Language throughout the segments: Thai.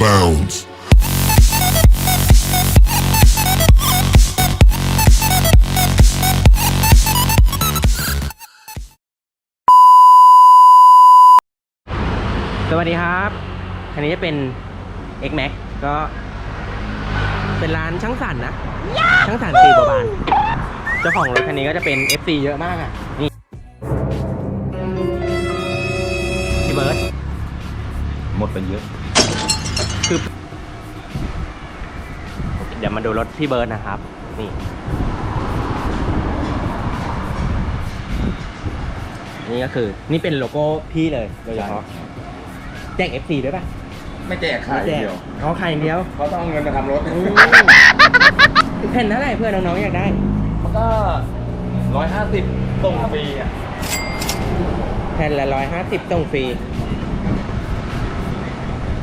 bounds. สวัสดีครับ คันนี้จะเป็น X Max ก็เป็นร้านช่างสันนะ ช่างสันตีบัวบานเจ้าของรถคันนี้ก็จะเป็น FC เยอะมากอะ นี่พี่เบิร์ดหมดไปเยอะ คือเดี๋ยวมาดูรถพี่เบิร์ดนะครับ นี่ นี่ก็คือ นี่เป็นโลโก้พี่เลยโดยเฉพาะแจก FC ด้วยป่ะไม่แจกขายไม่แจกเดียวเขาขายอย่างเดียวเขาต้องเอาเงินมาทำรถแผ่นเท่าไหร่เพื่อนน้องๆอยากได้ มันก็ร้อยห้าสิบส่งฟรีอะแผ่นละร้อยห้าสิบส่งฟรี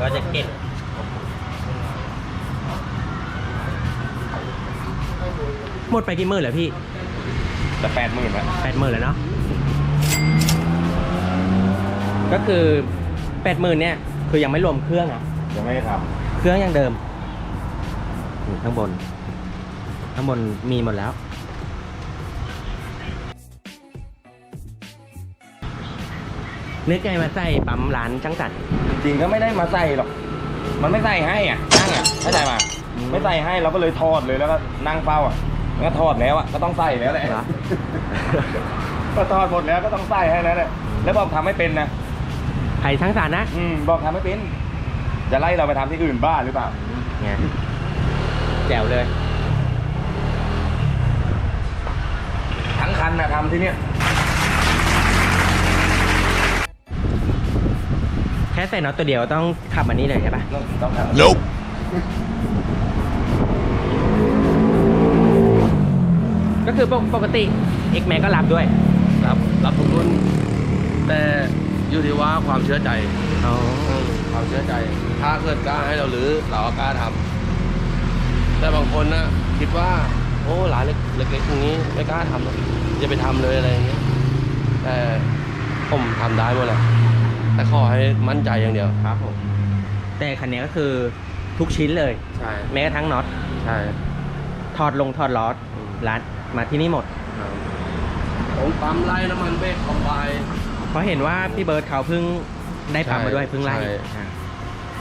ก็จะเก็บหมดไปกี่หมื่นแล้วพี่แต่แปดหมื่นละแปดหมื่นแล้วเนาะก็คือแปดหมื่นเนี่ย คือยังไม่รวมเครื่องนะยังไม่ได้ทเครื่องยังเดิมนี่ข้างบน ข้างบนมีหมดแล้ว นึกไงมาใส่ปั๊มร้านช่างตัดำจริงก็ไม่ได้มาใส่หรอก มันไม่ใส่ให้อะนั่งอะเข้าใจป่ะอืมไม่ใส่ให้เราก็เลยทอดเลยแล้วก็นั่งเฝ้าอะมันก็ทอดแล้วอะก็ต้องใส่แล้วแหละเหรอ ก็ทอดหมดแล้วก็ต้องใส่ให้แล้วแหละแล้วบอกทำไม่เป็นนะใครช่างตัดนะอืมบอกทำไม่เป็น จะไล่เราไปทำที่อื่นบ้าหรือเปล่า ไงแจ๋วเลย ทั้งคันนะทำที่เนี้ย ค่ใส่น็อตตัวเดียวต้องขับอันนี้เลยใช่ปะต้องต้องทำ Nope. ก็คือปกปกติ X Max ก็รับด้วยรับรับทุกรุ่น แต่อยู่ที่ว่าความเชื่อใจอ๋อความเชื่อใจ ถ้าเกิดกล้าให้เราหรือเราก็กล้าทำแต่บางคนนะคิดว่า โอ้ร้านเล็กเล็กๆอย่างนี้ไม่กล้าทำหรอกอย่าไปทำเลยอะไรอย่างเงี้ยแต่ผมทำได้หมดแหละ แต่ขอให้มั่นใจอย่างเดียว ครับผม แต่คันนี้ก็คือทุกชิ้นเลย ใช่ แม้กระทั่งน็อตใช่ถอดลงถอดล้อร้านมาที่นี่หมดผมปั๊มไล่น้ำมันเบรกคอมไบน์เพราะเห็นว่าพี่เบิร์ดเขาเพิ่งได้ปั๊มมาด้วยใช่เพิ่งไล่ใช่อ่า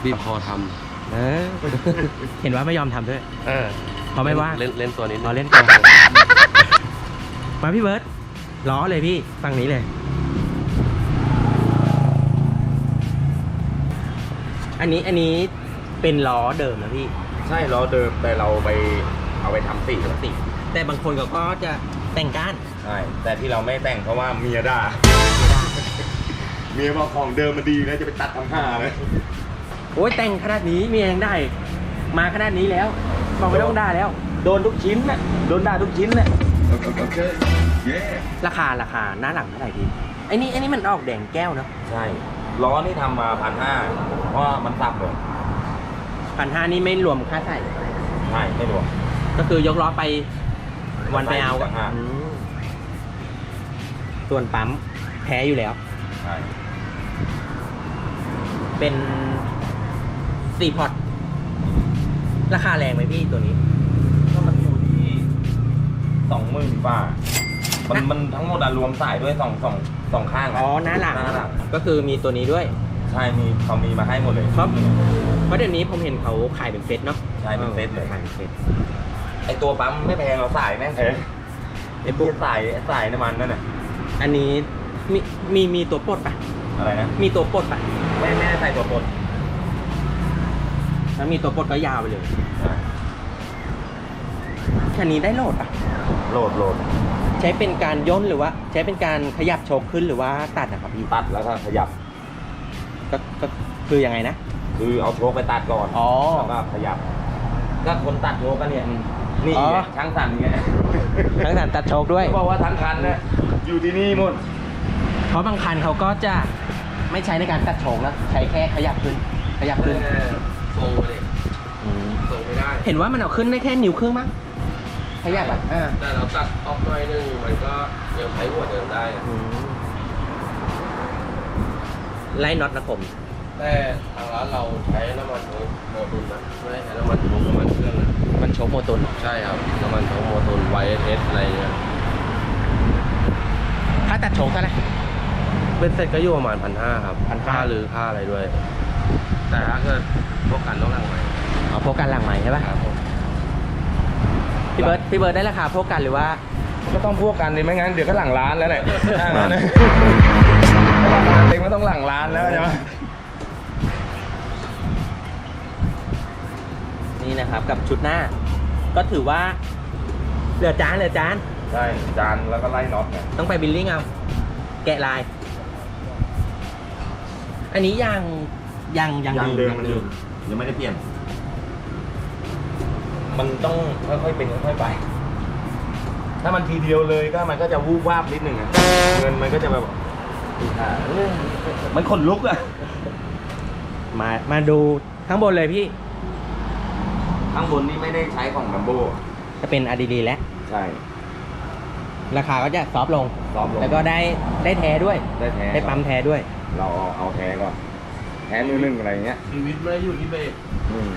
บีบคอทเออเห็นว่าไม่ยอมทำด้วยำเออเพราะไม่ว่างเล่นเล่นตัวนี้เราเล่นตัวมาพี่เบิร์ดล้อเลยพี่ฝั่งนี้เลย อันนี้อันนี้เป็นล้อเดิมนะพี่ใช่ล้อเดิมแต่เราไปเอาไปทำสีปกติแต่บางคนเขาก็จะแต่งก้านใช่แต่ที่เราไม่แต่งเพราะว่าเมียด่าเมียบอกของเดิมมันดีแล้วจะไปตัดทำห้าเลยโอ้ยแต่งขนาดนี้เมียยังได้ มาขนาดนี้แล้วบอกไม่ต้องด่าแล้ว โดนทุกชิ้นน่ะโดนด่าทุกชิ้นน่ะโอเคเย้ราคาราคาหน้าหลังเท่าไหร่พี่ไอ้นี่ไอ้นี่มันออกแดงแก้วเนาะใช่ ล้อนี่ทำมาพันห้าเพราะว่ามันสับเลยพันห้านี่ไม่รวมค่าใส่ ใช่ไม่รวม ก็คือยกล้อไปวันไปเอาใส่อีกต่างหาก อืมส่วนปั๊มแพ้อยู่แล้ว ใช่เป็นสี่พอร์ตราคาแรงไหมพี่ตัวนี้ก็มันอยู่ที่สองหมื่นบาท มันนะมันทั้งหมดอะรวมสายด้วยสองสองสองข้างะอ๋อหน้าหลัง หน้าหลังก็คือมีตัวนี้ด้วย ใช่มีเขามีมาให้หมดเลยครับ เพราะเดี๋ยวนี้ผมเห็นเขาขายเป็นเซตเนาะใช่เป็นเซตเลยขายเป็นเซตไอตัวปั๊มไม่แพงเราสายแม่งแพงไอพวกสายสายน้ำมันนั่นน่ะอันนี้มีมีมีตัวปลดปะอะไรนะมีตัวปลดปะแม่แม่ใส่ตัวปลดถ้ามีตัวปลดก็ยาวไปเลยคันนี้ได้โหลดปะโหลดโหลด ใช้เป็นการย่นหรือว่า ใช้เป็นการขยับโชกขึ้นหรือว่าตัดนะครับพี่ตัดแล้วก็ขยับก็ก็คือยังไงนะขคือเอาโชคไปตัดก่อนอ๋อ แล้วก็ขยับ ก็คนตัดโชคก็เนี่ยนี่อ๋อไงช่างสั่นไงทั้งสันตัดโชคด้วย เขาบอกว่าทั้งคันเนี่ยอยู่ที่นี่หมดเพราะบางคันเขาก็จะไม่ใช้ในการตัดโชคแล้วใช้แค่ขยับขึ้น ขยับขึ้นทรงไปเลยทรงไม่ได้ เห็นว่ามันเอาขึ้นได้แค่นิ้วครึ่งมั้ง ขยับอะอ่าแต่เราตัดออกหน่อยนึงมันก็ยังใช้หัวเดิมได้อะไล่น็อตนะผม แต่ทางร้านเราใช้น้ำมันโมตุนนะไม่ได้ใช้น้ำมันโมน้ำมันเครื่องนะมันโชคโมตุน ใช่ครับน้ำมันโมตุนไวเอสอะไรเงี้ยถ้าตัดโชคเท่าไหร่ เป็นเสร็จก็อยู่ประมาณพันห้าครับ1,500ค่าหรือค่าอะไรด้วย แต่ถ้าเกิดพวกกันต้องหลังใหม่เอาพวกกันหลังใหม่ใช่ป่ะครับผม พี่เบิร์ดพี่เบิร์ดได้ราคาพวกกันหรือว่า ก็ต้องพวกกันดิไม่งั้นเดี๋ยวก็หลังร้านแล้วแหละถ้างั้นนะถ้าราคาเต็มก็ต้องหลังร้านแล้วใช่ไหมนี่นะครับกับชุดหน้า ก็ถือว่า เหลือจานเหลือจานใช่จานแล้วก็ไล่น็อตไงต้องไปบิลลิ่งเอาแกะลาย อันนี้ยางยางยางยางเดิมยางมันเดิมยังไม่ได้เปลี่ยน มันต้องค่อยๆเป็นค่อยๆไป ถ้ามันทีเดียวเลยก็มันก็จะวูบวาบนิดหนึ่งอะเงินมันก็จะแบบอ่าเอ้ยมันขนลุกอะมา มาดูข้างบนเลยพี่ ข้างบนนี่ไม่ได้ใช้ของลัมโบจะเป็นอาดีดีแล้ว ใช่ราคาก็จะซอฟต์ลง ซอฟต์ลงแล้วก็ได้ได้แท้ด้วย ได้แท้ได้ปั๊มแท้ด้วย เราเอาเอาแท้ก่อน แท้มือหนึ่งอะไรเงี้ยชีวิตไม่ได้อยู่ที่เบรกอืม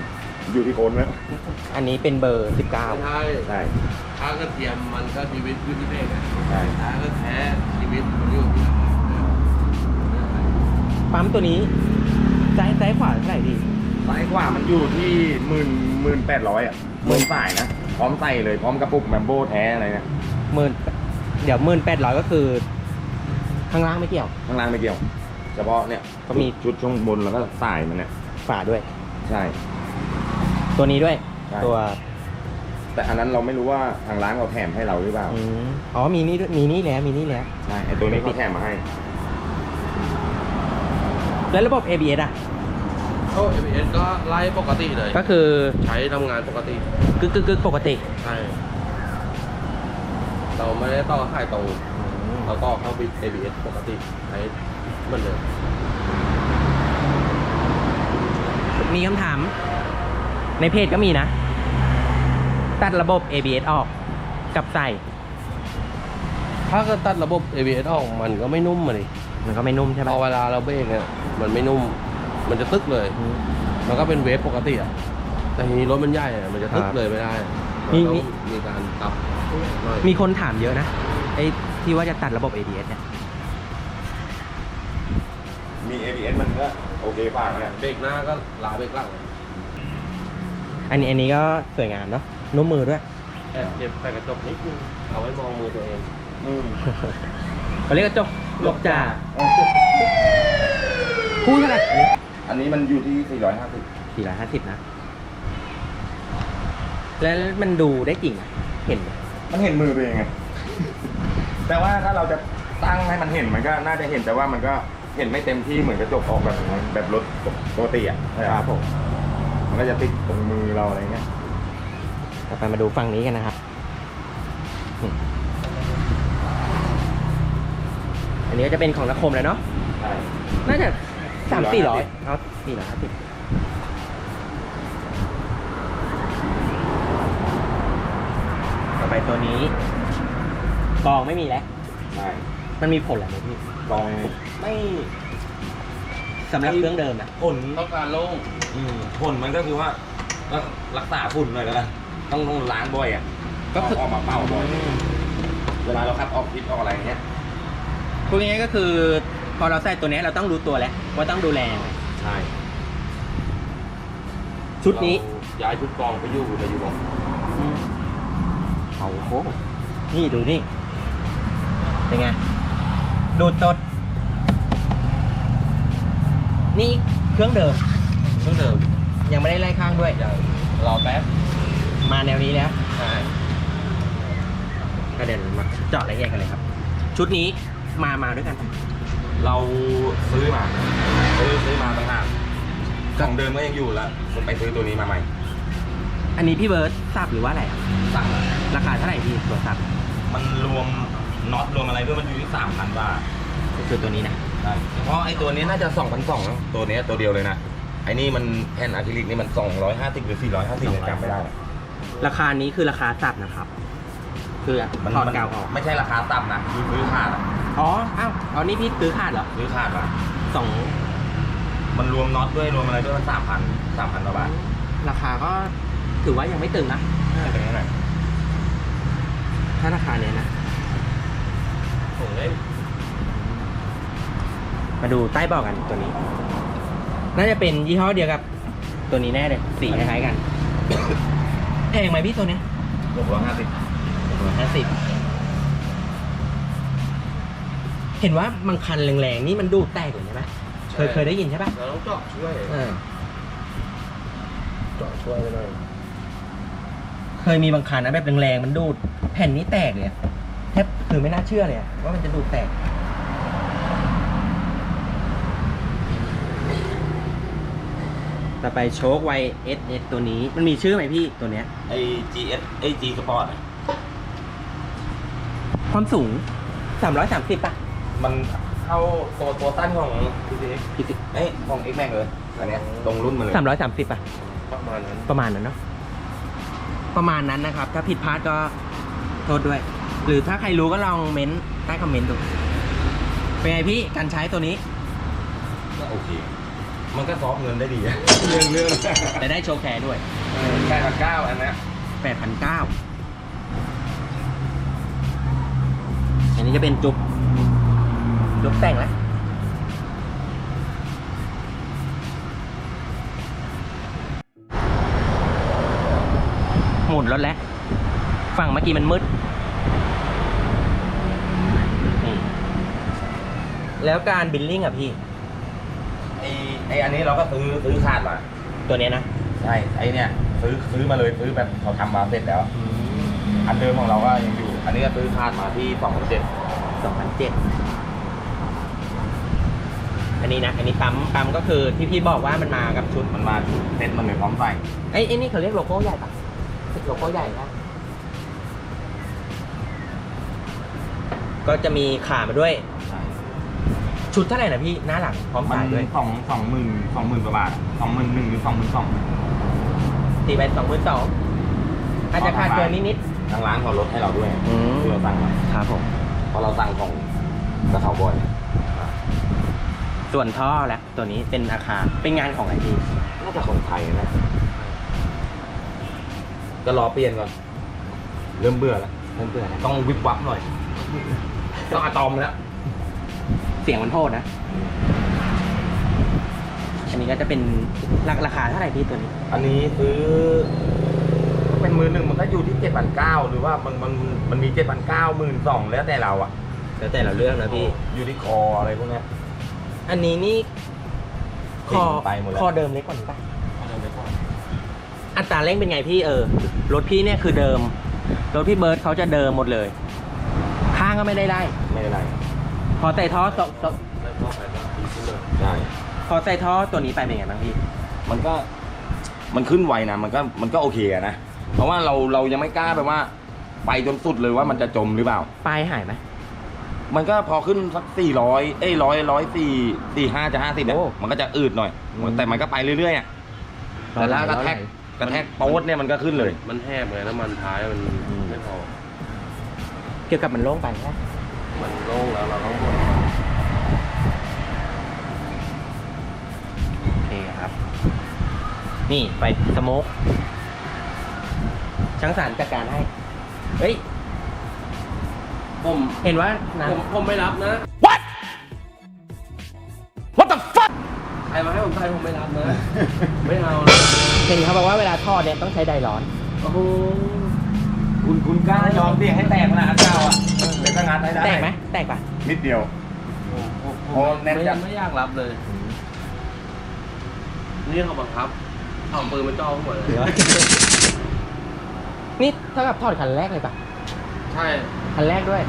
อยู่ที่โคนไหมอันนี้เป็นเบอร์ไม่19ใช่ใช่ถ้ากระเทียมมันก็ชีวิตอยู่ที่เบรกนะใช่ถ้าก็แท้ชีวิตมันอยู่ที่ปั๊มตัวนี้ซ้ายซ้ายขวาเท่าไหร่พี่ซ้ายขวามันอยู่ที่หมื่นหมื่นแปดร้อยอะหมื่นฝ่ายนะพร้อมใส่เลยพร้อมกระปุกแมมโบแท้อะไรเนี่ยหมื่นเดี๋ยวหมื่นแปดร้อยก็คือข้างล่างไม่เกี่ยว ข้างล่างไม่เกี่ยว เฉพาะเนี่ยก็มีชุดช่วงบนแล้วก็สายมันเนี่ยฝาด้วย ใช่ ตัวนี้ด้วย ใช่ ตัวแต่อันนั้นเราไม่รู้ว่าทางร้านเขาแถมให้เราหรือเปล่า อืมอ๋อมีนี่ด้วยมีนี่แล้วมีนี่แล้ว ใช่ไอตัวนี้เขาแถมมาให้ แล้วระบบ ABS อะโอ้ ABS ก็ไล่ปกติเลย ก็คือใช้ทำงานปกติ กึกกึกกึกปกติ ใช่ เราไม่ได้ต่อสายตรงเราก็เข้าบิด ABS ปกติใช้เหมือนเดิมมีคำถาม ในเพจก็มีนะ ตัดระบบ ABS ออกกับใส่ ถ้าเกิดตัดระบบ ABS ออกมันก็ไม่นุ่มมาดิมันก็ไม่นุ่มใช่ไหพมอเวลาเราเบรกเนี่ยมันไม่นุ่ม มันจะตึกเลยอืมมันก็เป็นเวฟปกติอะแต่ทีนี้รถมันใหญ่อะมันจะตึกครับเลยไม่ได้มีมันมีต้องมีการปรับหน่อยมีคนถามเยอะนะไอ้ที่ว่าจะตัดระบบ ABS เนี่ยมี ABS มันก็โอเคป่ะเนี่ยเบรกหน้าก็ลาเบรกหลัง อันนี้อันนี้ก็สวยงามเนาะนุ่มมือด้วยแอบเก็บใส่กระจกนิดนึงเอาไว้มองมือตัวเองอืมเขาเรียกกระจกลกจ่าคู่เท่าไหร่อันนี้มันอยู่ที่ 450สี่ร้อยห้าสิบนะ แล้วมันดูได้จริงอะเห็นไหมมันเห็นมือตัวเองไง แต่ว่าถ้าเราจะตั้งให้มันเห็นมันก็น่าจะเห็นแต่ว่ามันก็เห็นไม่เต็มที่เหมือนกระจกออกแบบแบบรถปกติอะใช่ครับผม มันก็จะติดตรงมือเราอะไรเงี้ยต่อไปมาดูฝั่งนี้กันนะครับอืมอันนี้ก็จะเป็นของนักคมแล้วเนาะ ใช่ น่าจะสามสี่ร้อย450 เอาสี่ร้อยห้าสิบต่อไปตัวนี้ กองไม่มีแล้ว ใช่มันมีผลอะไรไหมพี่ กองไม่สำหรับเครื่องเดิมนะผลต้องการโล่ง อืมผลมันก็คือว่าก็รักษาฝุ่นหน่อยแล้วกันต้องต้องล้างบ่อยอะก็คือเาออกมาเป่าบ่อยเวลาเราขับออกพิษออกอะไรเงี้ยพูดง่ายๆก็คือ พอเราใส่ตัวเนี้ยเราต้องรู้ตัวแล้วว่าต้องดูแลยังไงใช่ชุดนี้เราย้ายชุดกองไปอยู่ในยูบอกเอาโหนี่ดูนี่เป็นไงดูดตดนี่เครื่องเดิม เครื่องเดิมยังไม่ได้ไล่ข้างด้วยอย่างรอแป๊บมาแนวนี้แล้วใช่ก็เดี๋ยวมาเจาะรายละเอียดกันเลยครับ ชุดนี้มามาด้วยกันปะเราซื้อมาซื้อซื้อมาต่างหากของเดิมก็ยังอยู่แล้วผมไปซื้อตัวนี้มาใหม่ อันนี้พี่เบิร์ตสับหรือว่าอะไรอะสั่งมาราคาเท่าไหร่พี่ตัวสับมันรวมน็อตรวมอะไรด้วยมันอยู่ที่สามพันบาทก็คือตัวนี้นะใช่เพราะไอ้ตัวนี้น่าจะสองพันสองแล้วตัวเนี้ยตัวเดียวเลยนะ ไอ้นี่มันแผ่นอะคริลิกนี่มันสองร้อยห้าสิบหรือสี่ร้อยห้าสิบจำไม่ได้ ราคานี้คือราคาสับนะครับ คือมันถอดมันกาวออก ไม่ใช่ราคาต่ำนะคือซื้อขาดอะอ๋ออ้าวอ๋อนี่พี่ซื้อขาดเหรอซื้อขาดมาสองมันรวมน็อตด้วยรวมอะไรด้วยมันสามพันสามพันกว่าบาทราคาก็ถือว่ายังไม่ตึงนะเป็นยังไงถ้าราคาเนี้ยนะของเล่นมาดูใต้เบาะกันตัวนี้ น่าจะเป็นยี่ห้อเดียวกับ ตัวนี้แน่เลยสีคล้ายๆกันแพงไหมพี่ตัวเนี้ยหกร้อยห้าสิบห้าสิบเห็นว่าบางคันแรงๆนี่มันดูดแตกเลยใช่ไหมเคยเคยได้ยินใช่ปะเราต้องเจาะช่วยเออเจาะช่วยไปหน่อยเคยมีบางคันนะแบบแรงๆมันดูดแผ่นนี้แตกเลยอะแทบคือไม่น่าเชื่อเลยอะว่ามันจะดูดแตก ต่อไปโชคไวเอสเอสตัวนี้มันมีชื่อไหมพี่ตัวเนี้ยไอ้ GS ไอ้ G Sport อะความสูง 330ป่ะมันเข้าตัวตัวตั้นของ PCX พี่สิเอ้ยของ X Max เลยอันเนี้ยตรงรุ่นมาเลยสามร้อยสามสิบป่ะ ประมาณนั้นประมาณนั้นเนาะประมาณนั้นนะครับ ถ้าผิดพลาดก็โทษด้วย หรือถ้าใครรู้ก็ลองเม้นต์ใต้คอมเมนต์ดูเป็นไงพี่การใช้ตัวนี้ ก็โอเค มันก็ซอฟต์เงินได้ดีอะเรื่องเรื่องแต่ได้โชว์แคร์ด้วยแปดพันเก้าอันเนี้ยแปดพันเก้าอันนี้จะเป็นจุบจุบแต่งแล้วหมุนรถแล้ว ฝั่งเมื่อกี้มันมืดนี่แล้วการบิลลิ่งอะพี่ไอ้ไอ้อันนี้เราก็ซื้อซื้อขาดมา ตัวเนี้ยนะใช่ไอ้เนี่ยซื้อซื้อมาเลยซื้อแบบเขาทำมาเสร็จแล้ว อันเดิมของเราก็ยังอยู่ อันนี้ก็ซื้อขาดมาที่สองพันเจ็ดสองพันเจ็ดอันนี้นะ อันนี้ปั๊มปั๊มก็คือที่พี่บอกว่ามันมากับชุดมันมาเซ็ตมันเลยพร้อมใส่ไอ้ไอ้นี่เขาเรียกโลโก้ใหญ่ปะโลโก้ใหญ่นะก็จะมีขามาด้วยใช่ชุดเท่าไหร่นะพี่หน้าหลังพร้อมมันขายด้วยสองสองหมื่นสองหมื่นกว่าบาทสองหมื่นหนึ่งหรือสองหมื่นสองตีไปสองพันสองอาจจะขาดเกินนิดทางร้านเขาลดให้เราด้วยอืมที่เราสั่งมาๆครับผม เพราะเราสั่งของกระเขาบอยส่วนท่อแล้วตัวนี้เป็นอาคารเป็นงานของไอทีน่าจะของไทยนะก็รอเปลี่ยนก่อน เริ่มเบื่อแล้วเริ่มเบื่อแล้วต้องวิบวับหน่อย ต้องอะตอมแล้ว เสียงมันโทษนะ อันนี้ก็จะเป็นราราคาเท่าไหร่พี่ตัวนี้ อันนี้ซื้อเป็นมือหนึ่งมันก็อยู่ที่เจ็ดพันเก้าหรือว่ามันมันมันมีเจ็ดพันเก้าหมื่นสองแล้วแต่เราอะแล้วแต่เราเลือกนะพี่ อยู่ที่คออะไรพวกเนี้ย อันนี้นี่คอไปหมดแล้ว คอเดิมเล็กกว่านี้ปะอัตราเร่งเป็นไงพี่เออ รถพี่เนี่ยคือเดิม รถพี่เบิร์ดเขาจะเดิมหมดเลย ข้างก็ไม่ได้ได้ไม่เป็นไร พอใส่ท่อตตแล้วก็ไปตีขึ้นเลยใช่พอใส่ท่อตัวนี้ไปเป็นไงบ้างพี่มันก็มันขึ้นไวนะมันก็มันก็โอเคอะนะเพราะว่าเราเรายังไม่กล้าแบบว่า ไปจนสุดเลยว่ามันจะจมหรือเปล่า ปลายหายไหม มันก็พอขึ้นสักสี่ร้อยเอ้ยร้อยร้อยสี่สี่ห้าจะห้าสิบเนี่ยโอ้มันก็จะอืดหน่อย อืม แต่มันก็ไปเรื่อยๆอะแต่ถ้ากระแทกกระแทกโป๊ดเนี่ยมันก็ขึ้นเลย มันแหบไงน้ำมันท้ายมันไม่พอเกี่ยวกับมันโล่งไปใช่ไหม มันโล่งแล้วเราต้องบดโอเคครับ นี่ไปสโมกช่างสารจัดการให้ เฮ้ย ผมเห็นว่านะผมผมไม่รับนะ What What the fuck ใครมาให้ผมใส่ผมไม่รับนะ ไม่เอานะเห็นเขาบอกว่าเวลาทอดเนี่ยต้องใช้ไดร้อน โอ้โห คุณคุณกล้ายอมเสี่ยงให้แตกนะอันเจ้าอะ เป็นพนักงานได้ได้แตกไหมแตกปะนิดเดียว โอ้แน่นไม่จัด ไม่อยากรับเลย นี่เขาบังคับเอาปืนมาจ่อหัวเลยนี่เท่ากับทอดคันแรกเลยปะใช่คันแรกด้วย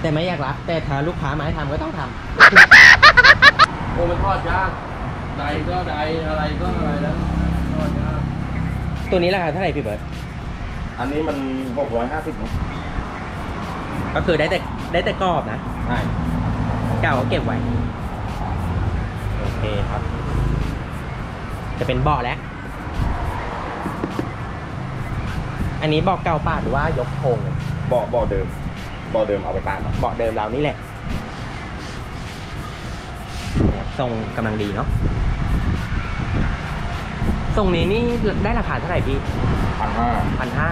แต่ไม่อยากรับแต่ถ้าลูกค้ามาให้ทำก็ต้องทำโอ้มันทอดยากอใดก็ใดอะไรก็อะไรแล้วก็ยากตัวนี้ราคาเท่าไหร่พี่เบิร์ตอันนี้มันหกร้อยห้าสิบ ก็คือได้แต่ได้แต่กรอบนะ ใช่เก่าก็เก็บไว้ โอเคครับ จะเป็นเบาะแล้ว อันนี้เบาะเก่าปาดหรือว่ายกโครงเลยบ่อบ่อเดิมบ่อเดิมเอาไปปาดเนาะเบาะเดิมเรานี่แหละทรงกำลังดีเนาะทรงนี้นี่ได้ราคาเท่าไหร่พี่พันห้าพันห้า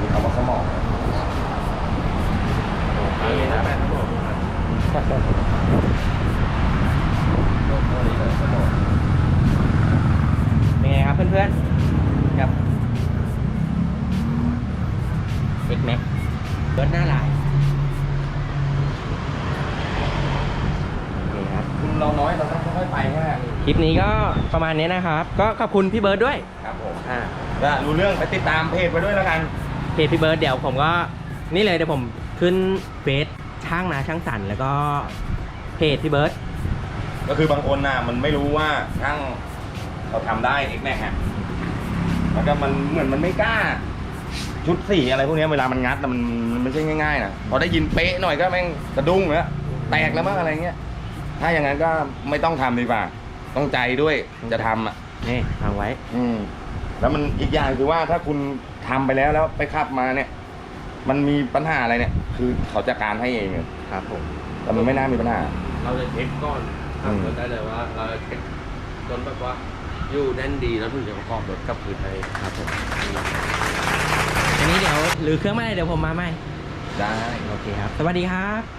มีคำว่า สมองอันนี้นะแปดทั้งหมดโลกนี้เลยทั้งหมดเป็นไงครับเพื่อนๆครับ X Max เบิร์ดหน้าลายโอเคครับคุณเราน้อยเราต้องค่อยๆไปแค่คลิปนี้ก็ประมาณนี้นะครับ ก็ขอบคุณพี่เบิร์ดด้วยครับผมอ่าก็รู้เรื่องไปติดตามเพจไปด้วยแล้วกัน เพจพี่เบิร์ดเดี๋ยวผมก็นี่เลยเดี๋ยวผมขึ้นเฟซช่างนะช่างสันแล้วก็เพจพี่เบิร์ดก็คือบางคนน่ะมันไม่รู้ว่าช่างเขาทำได้เอ็กแม็กอะมันก็มันเหมือนมันไม่กล้า ชุดสีอะไรพวกเนี้ยเวลามันงัดน่ะมันมันไม่ใช่ง่ายๆนะพอได้ยินเป๊ะหน่อยก็แม่งสะดุ้งแล้วแตกแล้วมั้งอะไรเงี้ยถ้าอย่างนั้นก็ไม่ต้องทำดีกว่า ต้องใจด้วยจะทำอะ นี่วางไว้ อืมแล้วมันอีกอย่างคือว่าถ้าคุณ ทำไปแล้วแล้วไปขับมาเนี่ย มันมีปัญหาอะไรเนี่ย คือเขาจัดการให้เองอะครับผมแต่มันไม่น่ามีปัญหา เราจะเช็คก่อนอืมทำรถได้เลยว่า เราจะเช็คจนแบบว่าอยู่แน่นดีแล้วถึงจะประกอบรถกลับคืนให้ครับผมอันนี้เดี๋ยวหรือเครื่องไม่ได้เดี๋ยวผมมาใหม่ได้โอเคครับ สวัสดีครับ